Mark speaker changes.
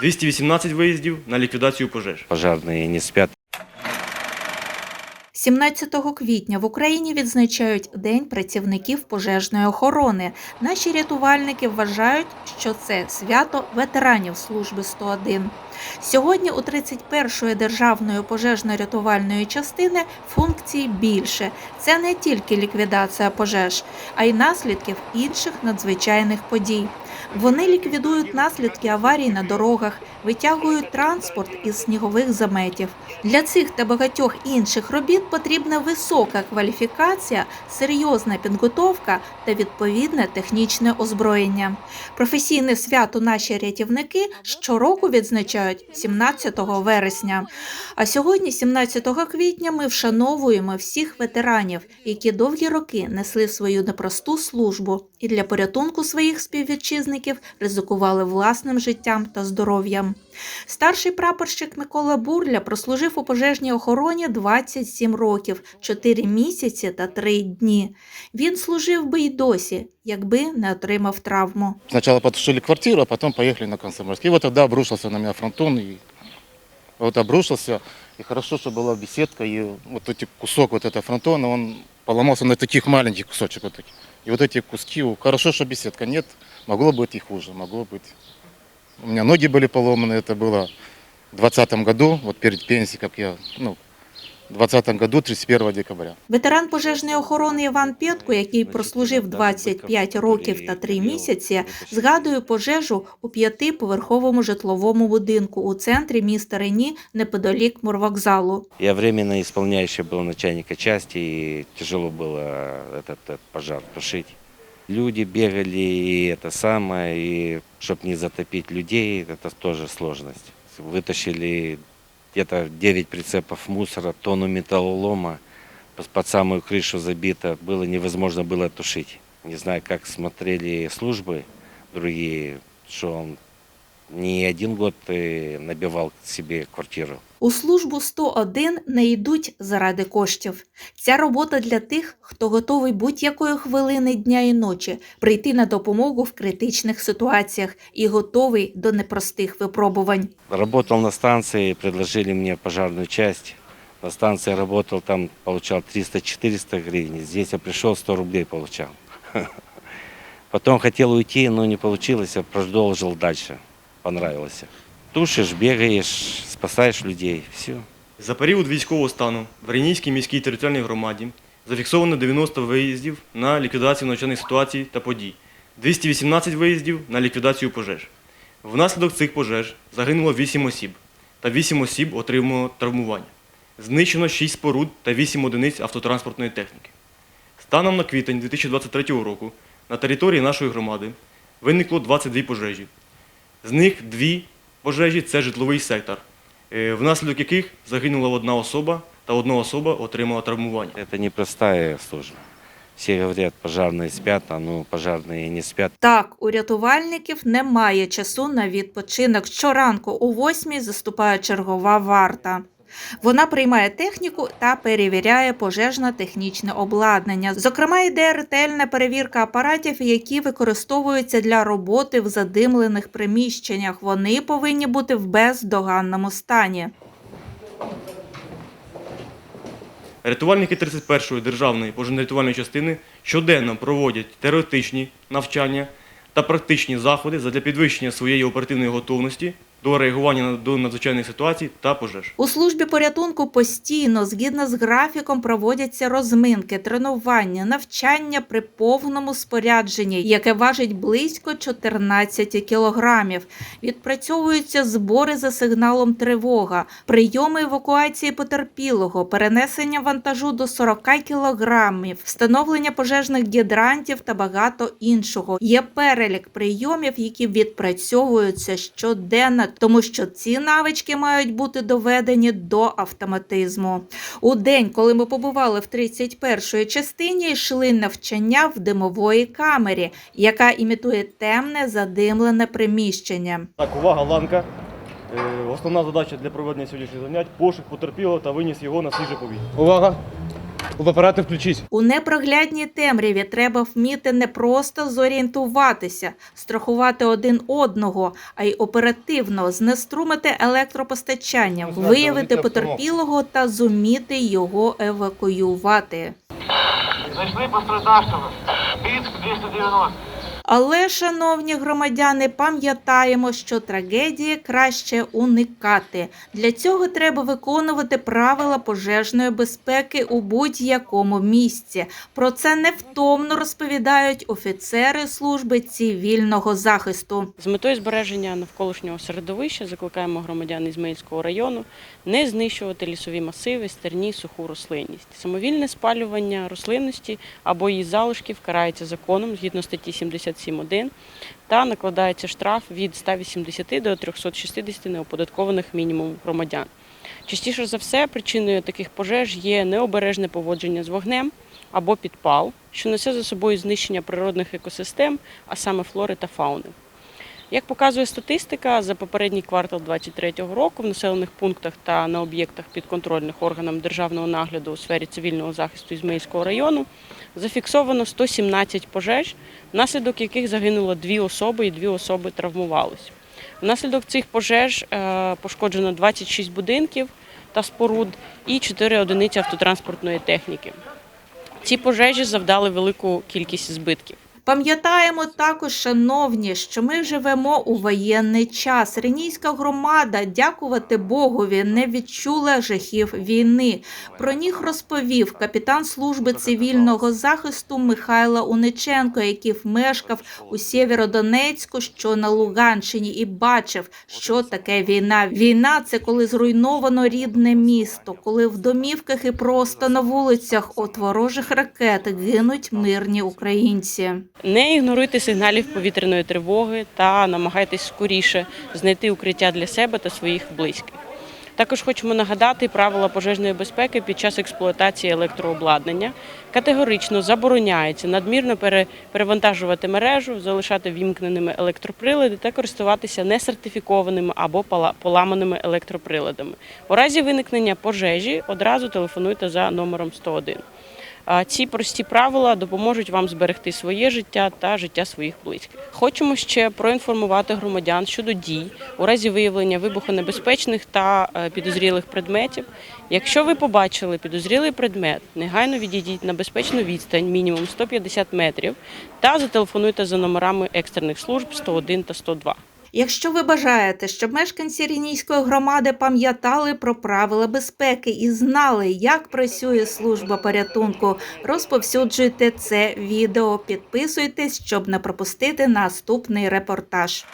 Speaker 1: 218 виїздів на ліквідацію пожеж.
Speaker 2: Пожарные не спят.
Speaker 3: 17 квітня в Україні відзначають День працівників пожежної охорони. Наші рятувальники вважають, що це свято ветеранів служби 101. Сьогодні у 31-ї державної пожежно-рятувальної частини функцій більше. Це не тільки ліквідація пожеж, а й наслідків інших надзвичайних подій. Вони ліквідують наслідки аварій на дорогах, витягують транспорт із снігових заметів. Для цих та багатьох інших робіт потрібна висока кваліфікація, серйозна підготовка та відповідне технічне озброєння. Професійне свято наші рятівники щороку відзначають 17 вересня. А сьогодні, 17 квітня, ми вшановуємо всіх ветеранів, які довгі роки несли свою непросту службу і для порятунку своїх співвітчизників ризикували власним життям та здоров'ям. Старший прапорщик Микола Бурля прослужив у пожежній охороні 27 років, 4 місяці та 3 дні. Він служив би й досі, якби не отримав травму.
Speaker 4: Сначала потушили квартиру, а потом поехали на Комсомольский. И вот тогда обрушился на меня фронтон. И вот обрушился. И хорошо, что была беседка. И вот эти кусок вот этого фронтона, он поломался на таких маленьких кусочек вот таких. И вот эти куски, хорошо, что беседка нет. Могло быть и хуже, могло быть. У меня ноги были поломаны, это было в 2020 году, вот перед пенсией, как я, ну, в 2020 году, 31 декабря.
Speaker 3: Ветеран пожежної охорони Іван Пєтко, який прослужив 25 років та 3 місяці, згадує пожежу у п'ятиповерховому житловому будинку у центрі міста Рені неподалік морвокзалу.
Speaker 2: Я временно исполняющий был начальника части, и тяжело было этот, этот пожар тушить. Люди бегали, и это самое, и чтобы не затопить людей, это тоже сложность. Вытащили где-то 9 прицепов мусора, тонну металлолома, под- под самую крышу забито, было невозможно было тушить. Не знаю, как смотрели службы другие, что он не один год э, набивал себе квартиру.
Speaker 3: У службу 101 не йдуть заради коштів. Ця робота для тих, хто готовий будь-якої хвилини дня і ночі прийти на допомогу в критичних ситуаціях і готовий до непростих випробувань.
Speaker 2: Работал на станции, предложили мне пожарную часть. На станции работал, там получал 300-400 гривен. Здесь я пришел, 100 рублей получал. Потом хотел уйти, но не получилось, я продолжил дальше. Понравилось. Тушишь, бегаешь, спасаешь людей, все.
Speaker 1: За період військового стану в Ренійській міській територіальній громаді зафіксовано 90 виїздів на ліквідацію надзвичайних ситуацій та подій, 218 виїздів на ліквідацію пожеж. Внаслідок цих пожеж загинуло 8 осіб та 8 осіб отримало травмування. Знищено 6 споруд та 8 одиниць автотранспортної техніки. Станом на квітень 2023 року на території нашої громади виникло 22 пожежі. З них дві пожежі це житловий сектор, е, внаслідок яких загинула одна особа та одна особа отримала травмування.
Speaker 2: Это непростая служба. Все говорят, пожарные спят, а ну пожарные не спят.
Speaker 3: Так, у рятувальників немає часу на відпочинок. Щоранку о 8 заступає чергова варта. Вона приймає техніку та перевіряє пожежно-технічне обладнання. Зокрема, йде ретельна перевірка апаратів, які використовуються для роботи в задимлених приміщеннях. Вони повинні бути в бездоганному стані.
Speaker 1: Рятувальники 31-ї державної пожежно-рятувальної частини щоденно проводять теоретичні навчання та практичні заходи задля підвищення своєї оперативної готовності до реагування до надзвичайних ситуацій та пожеж.
Speaker 3: У службі порятунку постійно, згідно з графіком, проводяться розминки, тренування, навчання при повному спорядженні, яке важить близько 14 кілограмів. Відпрацьовуються збори за сигналом тривога, прийоми евакуації потерпілого, перенесення вантажу до 40 кілограмів, встановлення пожежних гідрантів та багато іншого. Є перелік прийомів, які відпрацьовуються щоденно, тому що ці навички мають бути доведені до автоматизму. У день, коли ми побували в 31-ї частині, йшли навчання в димової камері, яка імітує темне задимлене приміщення.
Speaker 1: Так, увага, ланка. Е, Основна задача для проведення сьогоднішніх занять пошук потерпілого та виніс його на свіже повітря. Увага!
Speaker 5: Апарати включіть.
Speaker 3: У непроглядній темряві треба вміти не просто зорієнтуватися, страхувати один одного, а й оперативно знеструмити електропостачання, виявити потерпілого та зуміти його евакуювати.
Speaker 6: Зайшли постраждалого. Мінськ 290.
Speaker 3: Але, шановні громадяни, пам'ятаємо, що трагедії краще уникати. Для цього треба виконувати правила пожежної безпеки у будь-якому місці. Про це невтомно розповідають офіцери служби цивільного захисту.
Speaker 7: З метою збереження навколишнього середовища закликаємо громадян Ізмаїльського району не знищувати лісові масиви, стерні, суху рослинність. Самовільне спалювання рослинності або її залишків карається законом згідно статті 77.1 та накладається штраф від 180 до 360 неоподаткованих мінімум громадян. Частіше за все, причиною таких пожеж є необережне поводження з вогнем або підпал, що несе за собою знищення природних екосистем, а саме флори та фауни. Як показує статистика, за попередній квартал 2023 року в населених пунктах та на об'єктах підконтрольних органам державного нагляду у сфері цивільного захисту Ізмаїльського району зафіксовано 117 пожеж, внаслідок яких загинуло дві особи і дві особи травмувалися. Внаслідок цих пожеж е, пошкоджено 26 будинків та споруд і 4 одиниці автотранспортної техніки. Ці пожежі завдали велику кількість збитків.
Speaker 3: Пам'ятаємо також, шановні, що ми живемо у воєнний час. Ренійська громада, дякувати Богові, не відчула жахів війни. Про них розповів капітан служби цивільного захисту Михайло Униченко, який мешкав у Сєвєродонецьку, що на Луганщині, і бачив, що таке війна. Війна це коли зруйновано рідне місто, коли в домівках і просто на вулицях от ворожих ракет гинуть мирні українці.
Speaker 7: Не ігноруйте сигналів повітряної тривоги та намагайтесь скоріше знайти укриття для себе та своїх близьких. Також хочемо нагадати правила пожежної безпеки під час експлуатації електрообладнання. Категорично забороняється надмірно перевантажувати мережу, залишати вімкненими електроприлади та користуватися несертифікованими або поламаними електроприладами. У разі виникнення пожежі одразу телефонуйте за номером 101. А Ці прості правила допоможуть вам зберегти своє життя та життя своїх близьких. Хочемо ще проінформувати громадян щодо дій у разі виявлення вибухонебезпечних та е, підозрілих предметів. Якщо ви побачили підозрілий предмет, негайно відійдіть на безпечну відстань, мінімум 150 метрів, та зателефонуйте за номерами екстрених служб 101 та 102.
Speaker 3: Якщо ви бажаєте, щоб мешканці Рінійської громади пам'ятали про правила безпеки і знали, як працює служба порятунку, розповсюджуйте це відео, підписуйтесь, щоб не пропустити наступний репортаж.